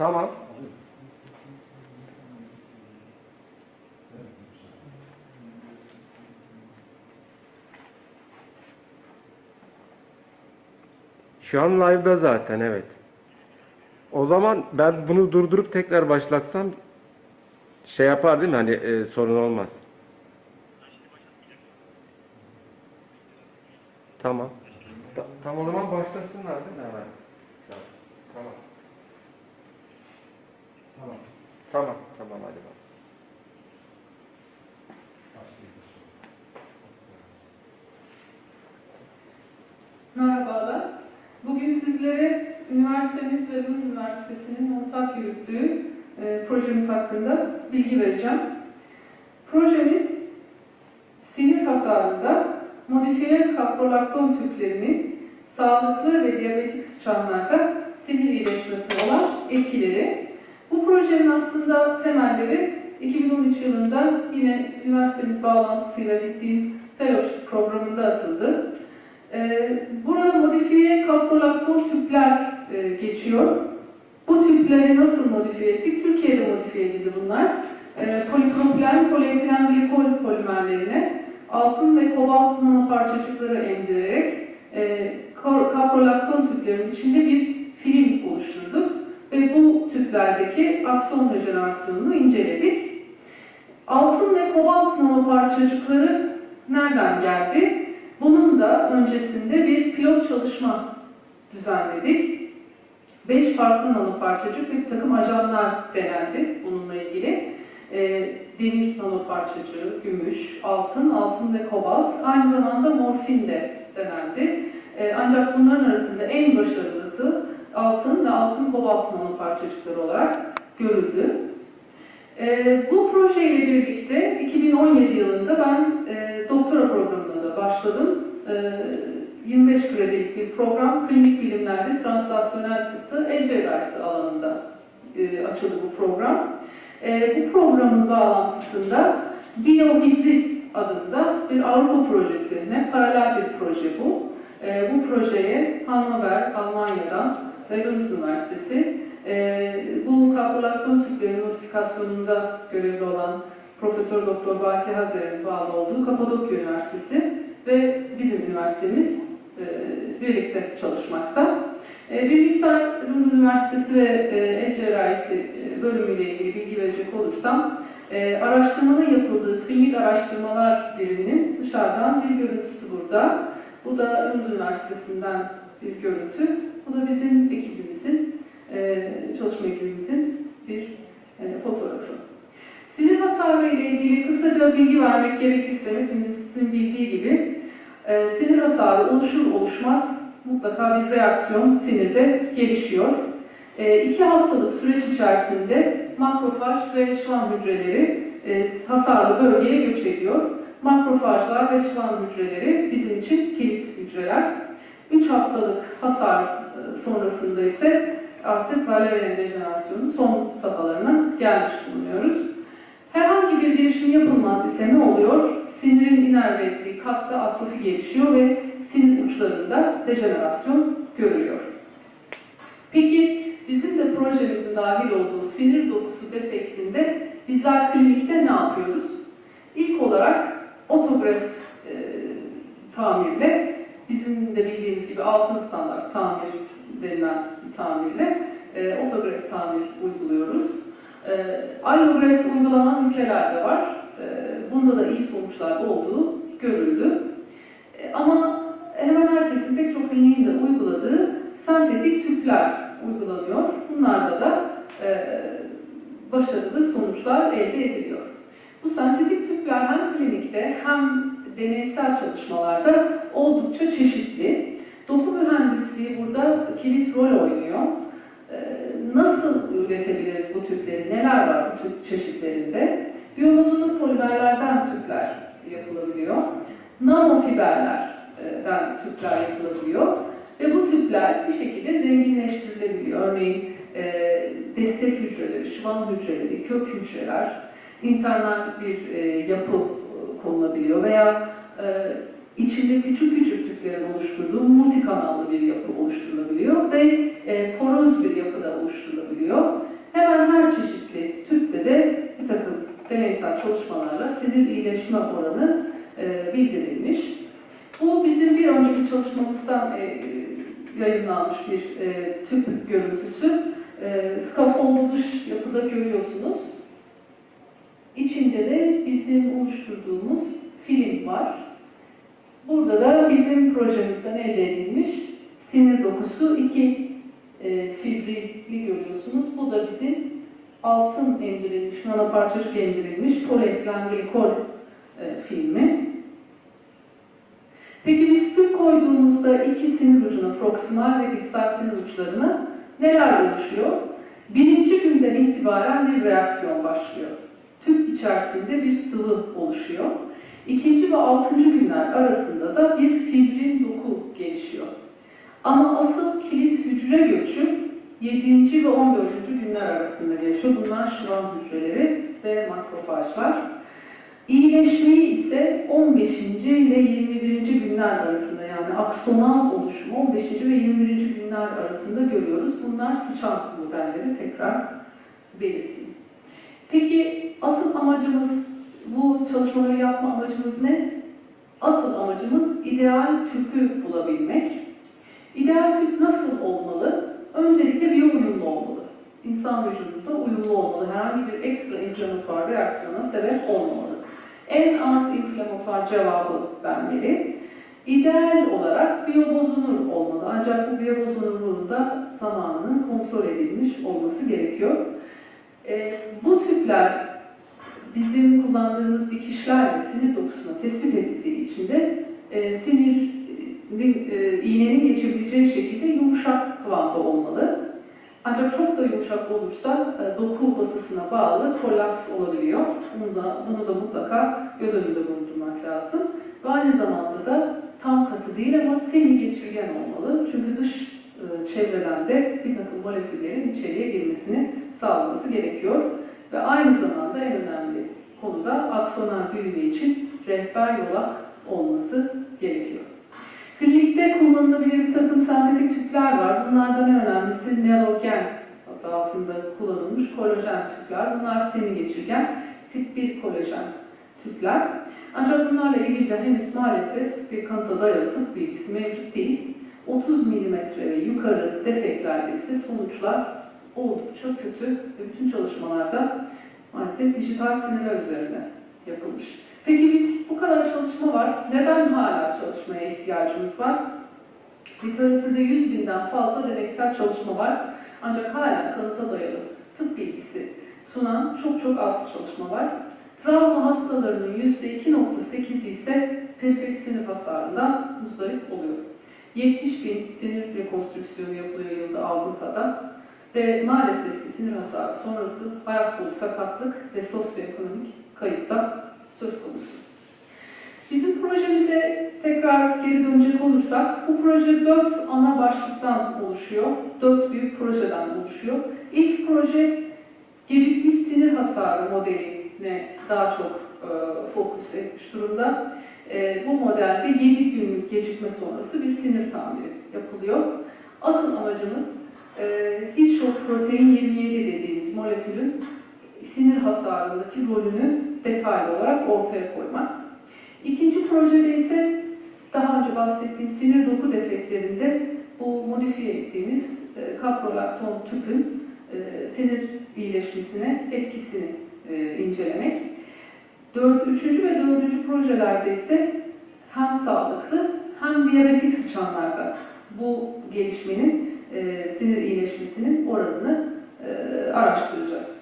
Tamam. Şu an live'da zaten evet. O zaman ben bunu durdurup tekrar başlatsam şey yapar değil mi? Hani e, sorun olmaz. Tamam. Ta- tam o zaman başlasınlar değil mi hemen? Tamam. Tamam. Tamam. Tamam hadi bak. Merhabalar. Bugün sizlere üniversitemiz ve Rum Üniversitesi'nin ortak yürüttüğü e, projemiz hakkında bilgi vereceğim. Projemiz sinir hasarında modifiye kaprolakton tüplerinin sağlıklı ve diyabetik sıçranlarda sinir iyileşmesine olan etkileri. Projenin aslında temelleri 2013 yılında yine üniversitemiz bağlantısıyla Littin Fellowship programında atıldı. Ee, burada modifiye kaprolakton tüpler e, geçiyor. Bu tüpleri nasıl modifiye ettik? Türkiye'de modifiye edildi bunlar. Ee, polipropilen, polietilen glikol polimerlerine altın ve kobalt nanoparçacıkları emdirerek e, kaprolakton tüplerinin içinde bir film oluşturduk ve bu tüplerdeki akson rejenerasyonunu inceledik. Altın ve kobalt nanoparçacıkları nereden geldi? Bunun da öncesinde bir pilot çalışma düzenledik. Beş farklı nanoparçacık ve bir takım ajanlar denendi bununla ilgili. Ee, demir nanoparçacığı, gümüş, altın, altın ve kobalt, aynı zamanda morfin de denendi. Ee, ancak bunların arasında en başarılısı altın ve altın kobalt nanoparçacıkları olarak görüldü. Ee, bu projeyle birlikte 2017 yılında ben e, doktora programına da başladım. Ee, 25 kredilik bir program, klinik bilimlerde translasyonel tıpta el cerrahisi alanında e, açıldı bu program. E, bu programın bağlantısında BioHibrit adında bir Avrupa projesine paralel bir proje bu. E, bu projeye Hannover, Almanya'dan Lund Üniversitesi e, bu kaprolakton tüpleri notifikasyonunda görevli olan Profesör Doktor Baki Hazer'in bağlı olduğu Kapadokya Üniversitesi ve bizim üniversitemiz e, birlikte çalışmakta. E, bir miktar Rum Üniversitesi ve e, El Cerrahisi e, bölümüyle ilgili bilgi verecek olursam, e, araştırmanın yapıldığı klinik araştırmalar biriminin dışarıdan bir görüntüsü burada. Bu da Rum Üniversitesi'nden bir görüntü. Bu da bizim ekibimizin, e, çalışma ekibimizin bir e, fotoğrafı. Sinir hasarı ile ilgili kısaca bilgi vermek gerekirse hepimizin bildiği gibi e, sinir hasarı oluşur oluşmaz mutlaka bir reaksiyon sinirde gelişiyor. E, iki haftalık süreç içerisinde makrofaj ve şvan hücreleri e, hasarlı bölgeye göç ediyor. Makrofajlar ve şvan hücreleri bizim için kilit hücreler. 3 haftalık hasar sonrasında ise artık valerian dejenerasyonun son safhalarına gelmiş bulunuyoruz. Herhangi bir değişim yapılmaz ise ne oluyor? Sinirin inerve ettiği kasta atrofi gelişiyor ve sinir uçlarında dejenerasyon görülüyor. Peki bizim de projemizin dahil olduğu sinir dokusu defektinde bizler klinikte ne yapıyoruz? İlk olarak otograf e, tamirle, bizim de bildiğimiz gibi altın standart tamir denilen tamirle e, otograf tamir uyguluyoruz. E, allograft uygulanan ülkeler de var. E, bunda da iyi sonuçlar olduğu görüldü. E, ama hemen herkesin pek çok kliniğin de uyguladığı sentetik tüpler uygulanıyor. Bunlarda da e, başarılı sonuçlar elde ediliyor. Bu sentetik tüpler hem klinikte hem deneysel çalışmalarda oldukça çeşitli. Doku mühendisliği burada kilit rol oynuyor. E, nasıl üretebiliriz bu tüpleri? Neler var bu tüp çeşitlerinde? Biyolojinin polimerlerden tüpler yapılabiliyor. Nanofiberlerden tüpler yapılabiliyor. Ve bu tüpler bir şekilde zenginleştirilebiliyor. Örneğin e, destek hücreleri, şıvan hücreleri, kök hücreler, internal bir e, yapı konulabiliyor veya e, içinde küçük küçüklüklerin oluşturduğu multikanallı bir yapı oluşturulabiliyor ve e, poroz bir yapıda oluşturulabiliyor. Hemen her çeşitli tüpte de bir takım deneysel çalışmalarla sinir iyileşme oranı e, bildirilmiş. Bu bizim bir önceki çalışmamızdan e, yayınlanmış bir e, tüp görüntüsü. E, skafon yapıda görüyorsunuz. İçinde de bizim oluşturduğumuz film var. Burada da bizim projemizden elde edilmiş sinir dokusu iki e, fibrili görüyorsunuz. Bu da bizim altın emdirilmiş, nanoparçacık emdirilmiş polietilen e, filmi. Peki biz tüp koyduğumuzda iki sinir ucuna, proksimal ve distal sinir uçlarına neler oluşuyor? Birinci günden itibaren bir reaksiyon başlıyor. İçerisinde bir sıvı oluşuyor. İkinci ve altıncı günler arasında da bir fibrin doku gelişiyor. Ama asıl kilit hücre göçü 7. ve 14. günler arasında gelişiyor. Bunlar şıvan hücreleri ve makrofajlar. İyileşmeyi ise 15. ile 21. günler arasında yani aksonal oluşumu 15. ve 21. günler arasında görüyoruz. Bunlar sıçan modelleri tekrar belirteyim. Peki asıl amacımız, bu çalışmaları yapma amacımız ne? Asıl amacımız ideal tüpü bulabilmek. İdeal tüp nasıl olmalı? Öncelikle biyo uyumlu olmalı. İnsan vücudunda uyumlu olmalı. Herhangi bir ekstra inflamatuar reaksiyona sebep olmamalı. En az inflamatuar cevabı vermeli. İdeal olarak biyobozunur olmalı. Ancak bu biyobozunurluğun da zamanının kontrol edilmiş olması gerekiyor. E, bu tüpler bizim kullandığımız dikişlerle sinir dokusuna tespit edildiği için de e, sinirin e, iğnenin geçebileceği şekilde yumuşak kıvamda olmalı. Ancak çok da yumuşak olursa e, doku basısına bağlı kolaps olabiliyor. Bunu da, bunu da mutlaka göz önünde bulundurmak lazım. Ve aynı zamanda da tam katı değil ama semi geçirgen olmalı. Çünkü dış e, çevreden de bir takım moleküllerin içeriye girmesini sağlaması gerekiyor. Ve aynı zamanda en önemli konu da aksonal büyüme için rehber yolak olması gerekiyor. Klinikte kullanılabilir bir takım sentetik tüpler var. Bunlardan en önemlisi Nelogen adı altında kullanılmış kolajen tüpler. Bunlar seni geçirgen tip 1 kolajen tüpler. Ancak bunlarla ilgili de henüz maalesef bir kanıta dayalı tıp bilgisi mevcut değil. 30 mm ve yukarı defeklerde ise sonuçlar oldukça kötü ve bütün çalışmalarda maalesef dijital sinirler üzerine yapılmış. Peki biz bu kadar çalışma var. Neden hala çalışmaya ihtiyacımız var? Literatürde 100 binden fazla deneysel çalışma var. Ancak hala kanıta dayalı tıp bilgisi sunan çok çok az çalışma var. Travma hastalarının %2.8'i ise periferi sinir hasarından muzdarip oluyor. 70 bin sinir rekonstrüksiyonu yapılıyor yılda Avrupa'da ve maalesef ki sinir hasarı sonrası ayak kolu sakatlık ve sosyoekonomik kayıp da söz konusu. Bizim projemize tekrar geri dönecek olursak, bu proje dört ana başlıktan oluşuyor. Dört büyük projeden oluşuyor. İlk proje gecikmiş sinir hasarı modeline daha çok e, fokus etmiş durumda. E, bu modelde 7 günlük gecikme sonrası bir sinir tamiri yapılıyor. Asıl amacımız e, heat shock protein 27 dediğimiz molekülün sinir hasarındaki rolünü detaylı olarak ortaya koymak. İkinci projede ise daha önce bahsettiğim sinir doku defektlerinde bu modifiye ettiğimiz e, kaprolakton tüpün e, sinir iyileşmesine etkisini e, incelemek. Dört, üçüncü ve dördüncü projelerde ise hem sağlıklı hem diyabetik sıçanlarda bu gelişmenin e, sinir iyileşmesinin oranını e, araştıracağız.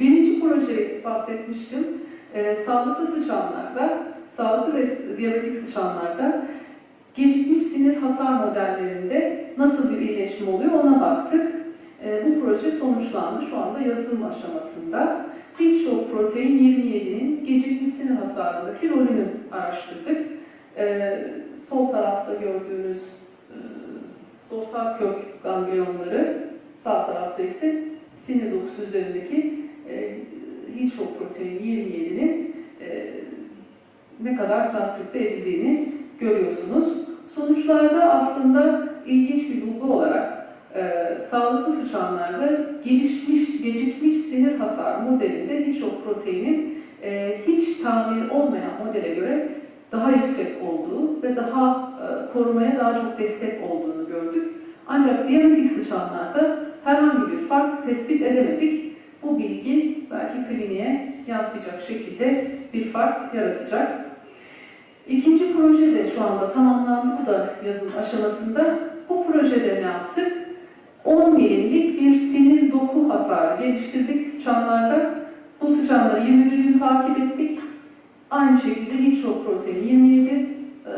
Birinci proje bahsetmiştim. E, sağlıklı sıçanlarda, sağlıklı ve diyabetik sıçanlarda gecikmiş sinir hasar modellerinde nasıl bir iyileşme oluyor ona baktık. E, bu proje sonuçlandı. Şu anda yazılım aşamasında. Heat shock protein 27'nin gecikmiş sinir hasarındaki rolünü araştırdık. E, sol tarafta gördüğünüz dorsal kök ganglionları, sağ tarafta ise sinir dokusu üzerindeki e, heat shock protein 27'nin e, ne kadar transkripte edildiğini görüyorsunuz. Sonuçlarda aslında ilginç bir bulgu olarak e, sağlıklı sıçanlarda gelişmiş, gecikmiş sinir hasar modelinde birçok proteinin e, hiç tahmin olmayan modele göre daha yüksek olduğu ve daha e, korumaya daha çok destek olduğunu gördük. Ancak diyabetik sıçanlarda herhangi bir fark tespit edemedik. Bu bilgi belki kliniğe yansıyacak şekilde bir fark yaratacak. İkinci proje de şu anda tamamlandı. Bu da yazım aşamasında. Bu projede ne yaptık? 10 milimlik bir sinir doku hasarı geliştirdik sıçanlarda. Bu sıçanları 21 gün takip ettik. Aynı şekilde liço proteini 27, e,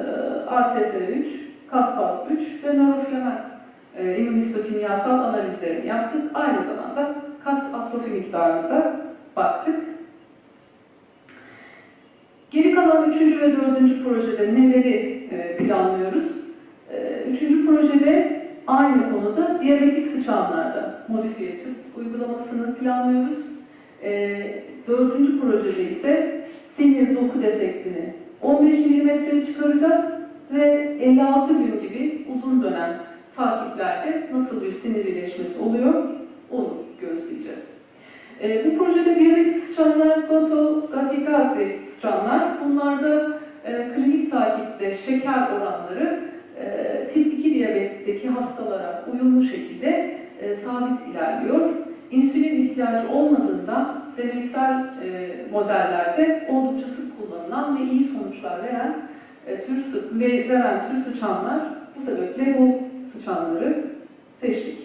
ATP3, kasfaz 3 ve nörofilamen immünistokimyasal analizlerini yaptık. Aynı zamanda kas atrofi miktarına da baktık. Geri kalan üçüncü ve dördüncü projede neleri e, planlıyoruz? E, Üçüncü projede aynı konuda diyabetik sıçanlarda modifiye tıp uygulamasını planlıyoruz. E, Dördüncü projede ise sinir doku defektini 15 milimetreye çıkaracağız ve 56 gün gibi uzun dönem takiplerde nasıl bir sinir iyileşmesi oluyor onu gözleyeceğiz. E, bu projede diyabetik sıçranlar, goto, gakikasi sıçranlar, bunlarda e, klinik takipte şeker oranları e, tip 2 diyabetteki hastalara uyumlu şekilde e, sabit ilerliyor. İnsülin ihtiyacı olmadığında deneysel e, modellerde oldukça sık kullanılan ve iyi sonuçlar veren e, tür ve veren tür sıçanlar bu sebeple bu sıçanları seçtik.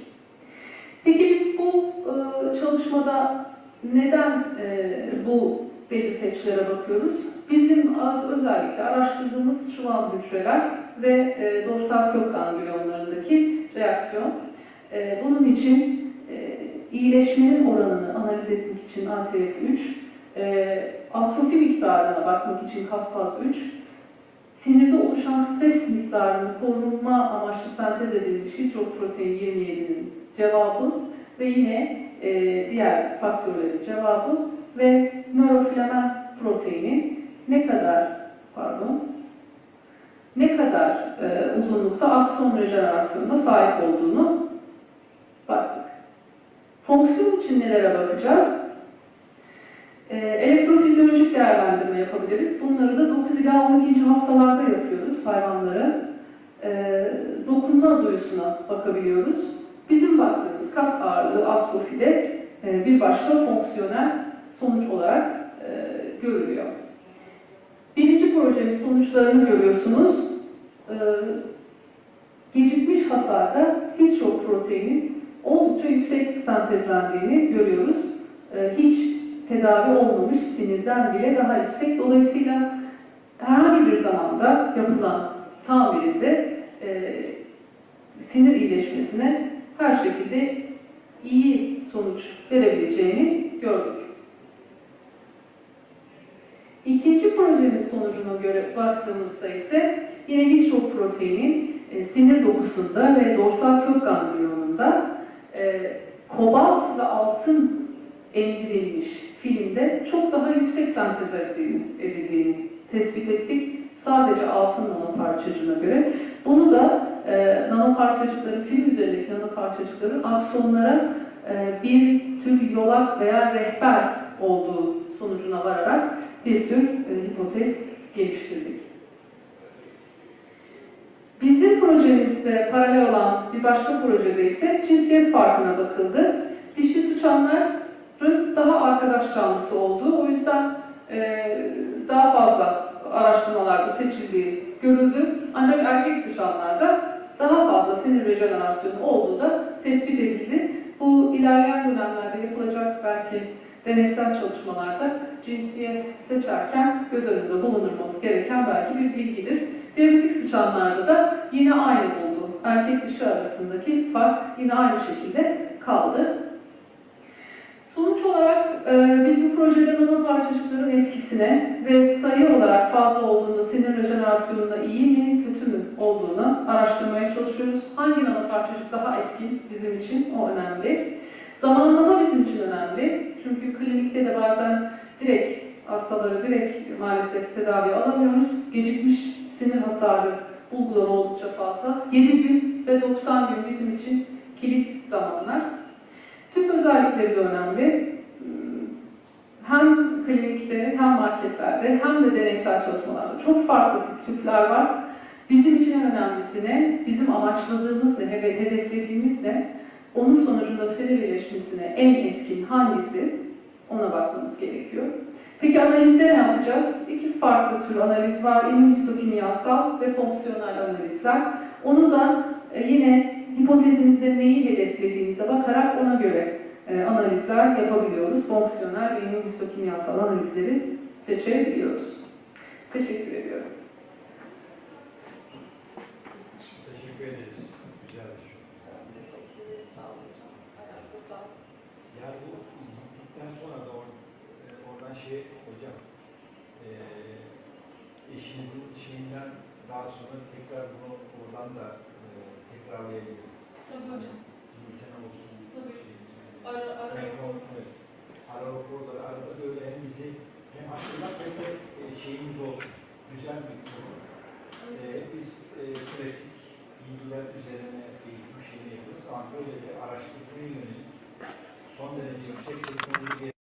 Peki biz bu e, çalışmada neden e, bu belirteçlere bakıyoruz? Bizim az özellikle araştırdığımız şıvan hücreler ve e, dorsal kök ganglionlarındaki reaksiyon. E, bunun için iyileşmenin oranını analiz etmek için ATF3, e, atrofi miktarına bakmak için KASPAZ 3, sinirde oluşan stres miktarını korunma amaçlı sentez edilmiş hidroprotein 27'nin cevabı ve yine e, diğer faktörlerin cevabı ve nörofilamen proteini ne kadar pardon ne kadar e, uzunlukta akson rejenerasyonuna sahip olduğunu baktık. Fonksiyon için nelere bakacağız? E, elektrofizyolojik değerlendirme yapabiliriz. Bunları da 9 ila 12. haftalarda yapıyoruz hayvanlara. E, dokunma duyusuna bakabiliyoruz. Bizim baktığımız kas ağırlığı atrofide e, bir başka fonksiyonel sonuç olarak e, görülüyor. Birinci projenin sonuçlarını görüyorsunuz. E, gecikmiş hasarda proteinin oldukça yüksek sentezlendiğini görüyoruz. E, hiç tedavi olmamış sinirden bile daha yüksek. Dolayısıyla herhangi bir zamanda yapılan tamirinde e, sinir iyileşmesine her şekilde iyi sonuç verebileceğini gördük. İkinci projenin sonucuna göre baktığımızda ise yine hiç proteinin e, sinir dokusunda ve dorsal kök ganglionunda e, kobalt ve altın emdirilmiş filmde çok daha yüksek sentez edildiğini, tespit ettik. Sadece altın nanoparçacığına göre. Bunu da e, nanoparçacıkların, film üzerindeki nanoparçacıkların aksonlara e, bir tür yolak veya rehber olduğu sonucuna vararak bir tür e, hipotez geliştirdik. Bizim projemizde paralel olan bir başka projede ise cinsiyet farkına bakıldı. Dişi sıçanların daha arkadaş canlısı olduğu, o yüzden e, daha fazla araştırmalarda seçildiği görüldü. Ancak erkek sıçanlarda daha fazla sinir rejenerasyonu olduğu da tespit edildi. Bu ilerleyen dönemlerde yapılacak belki deneysel çalışmalarda cinsiyet seçerken göz önünde bulundurmamız gereken belki bir bilgidir. Diyabetik sıçanlarda da yine aynı buldu. Erkek dişi arasındaki fark yine aynı şekilde kaldı. Sonuç olarak e, biz bu projede nanoparçacıkların etkisine ve sayı olarak fazla olduğunu, sinir rejenerasyonunda iyi mi, kötü mü olduğunu araştırmaya çalışıyoruz. Hangi nanoparçacık daha etkin bizim için o önemli. Zamanlama bizim için önemli. Çünkü klinikte de bazen direkt hastaları direkt maalesef tedavi alamıyoruz. Gecikmiş sinir hasarı bulguları oldukça fazla. 7 gün ve 90 gün bizim için kilit zamanlar. Özel özellikleri de önemli. Hem klinikte hem marketlerde hem de deneysel çalışmalarda çok farklı tip tüpler var. Bizim için en önemlisi ne? Bizim amaçladığımız ne? hede- Hedeflediğimiz ne? Onun sonucunda serileşmesine en etkin hangisi? Ona bakmamız gerekiyor. Peki analizde ne yapacağız? İki farklı tür analiz var. İmmünistokimyasal ve fonksiyonel analizler. Onu da e, yine hipotezimizde neyi hedeflediğimize bakarak ona göre e, analizler yapabiliyoruz. Fonksiyonel ve immünistokimyasal analizleri seçebiliyoruz. Teşekkür ediyorum. Or, e, şey e, daha sonra tekrar bunu oradan da tekrarlayabiliriz. Tabii hocam. Simultane olsun. Tabii. Şey, Ara- ara- senkron, evet. Ara arada böyle hem bizi hem hatırlat hem de e, şeyimiz olsun. Güzel bir konu. E, biz e, klasik bilgiler üzerine eğitim şeyini yapıyoruz ama böyle bir araştırmaya yönelik son derece yüksek teknoloji